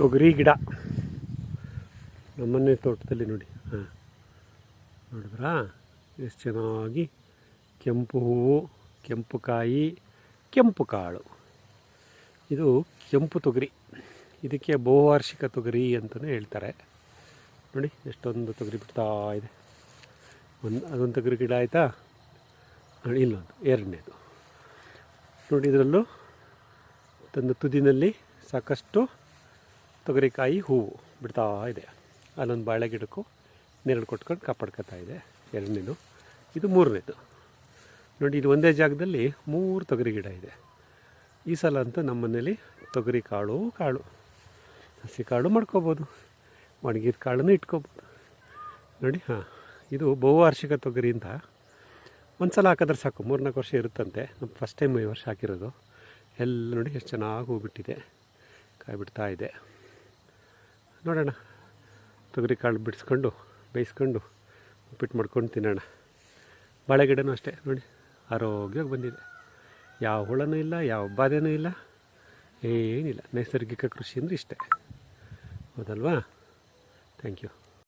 ತೊಗರಿ ಗಿಡ. ನಮ್ಮನೆ ತೋಟದಲ್ಲಿ ನೋಡಿ. ಹಾಂ. ನೋಡಿದ್ರಾ? ಎಷ್ಟು ಚೆನ್ನಾಗಿ ಕೆಂಪು ಹೂವು, ಕೆಂಪು ಕಾಯಿ, ಕೆಂಪು ಕಾಳು. ಇದು ಕೆಂಪು ತೊಗರಿ. ಇದಕ್ಕೆ ಬಹುವಾರ್ಷಿಕ ತೊಗರಿ ಅಂತಲೇ ಹೇಳ್ತಾರೆ. ನೋಡಿ, ಎಷ್ಟೊಂದು ತೊಗರಿ ಬಿಡ್ತಾ ಇದೆ. ಒಂದು, ಅದೊಂದು ತೊಗರಿ ಗಿಡ ಆಯಿತಾ? ಇಲ್ಲೊಂದು, ಎರಡನೇದು. ನೋಡಿ, ಇದರಲ್ಲೂ ತಂದು ತುದಿನಲ್ಲಿ ಸಾಕಷ್ಟು ತೊಗರಿಕಾಯಿ ಹೂವು ಬಿಡ್ತಾ ಇದೆ. ಅಲ್ಲೊಂದು ಬಾಳೆ ಗಿಡಕ್ಕೂ ನೆರಳು ಕೊಟ್ಕೊಂಡು ಕಾಪಾಡ್ಕೊತಾ ಇದೆ. ಎರಡನೇದು. ಇದು ಮೂರನೇದು. ನೋಡಿ, ಇದು ಒಂದೇ ಜಾಗದಲ್ಲಿ ಮೂರು ತೊಗರಿ ಗಿಡ ಇದೆ. ಈ ಸಲ ಅಂತೂ ನಮ್ಮ ಮನೇಲಿ ತೊಗರಿ ಕಾಳು ಕಾಳು. ಹಸಿ ಕಾಳು ಮಾಡ್ಕೋಬೋದು. ಒಣಗಿದ ಕಾಳನ್ನು ಇಟ್ಕೋಬೋದು. ನೋಡಿ, ಹಾಂ, ಇದು ಬಹುವಾರ್ಷಿಕ ತೊಗರಿ ಅಂತ. ಒಂದು ಸಲ ಹಾಕಿದ್ರೆ ಸಾಕು, ಮೂರ್ನಾಲ್ಕು ವರ್ಷ ಇರುತ್ತಂತೆ. ನಮ್ಮ ಫಸ್ಟ್ ಟೈಮ್ ಈ ವರ್ಷ ಹಾಕಿರೋದು. ಎಲ್ಲ ನೋಡಿ, ಎಷ್ಟು ಚೆನ್ನಾಗಿ ಹೂ ಬಿಟ್ಟಿದೆ. ಕಾಯಿ ಇದೆ. ನೋಡೋಣ. ತೊಗರಿ ಕಾಳು ಬಿಡಿಸ್ಕೊಂಡು, ಬೇಯಿಸ್ಕೊಂಡು, ಉಪ್ಪಿಟ್ಟು ಮಾಡ್ಕೊಂಡು ತಿನ್ನೋಣ. ಬಾಳೆ ಗಿಡನೂ ಅಷ್ಟೇ, ನೋಡಿ. ಆರೋಗ್ಯವಾಗಿ ಬಂದಿದೆ. ಯಾವ ಹುಳನೂ ಇಲ್ಲ, ಯಾವ ಬಾಧೆನೂ ಇಲ್ಲ, ಏನಿಲ್ಲ. ನೈಸರ್ಗಿಕ ಕೃಷಿ ಅಂದರೆ ಇಷ್ಟೇ. ಹೌದಲ್ವಾ? Thank you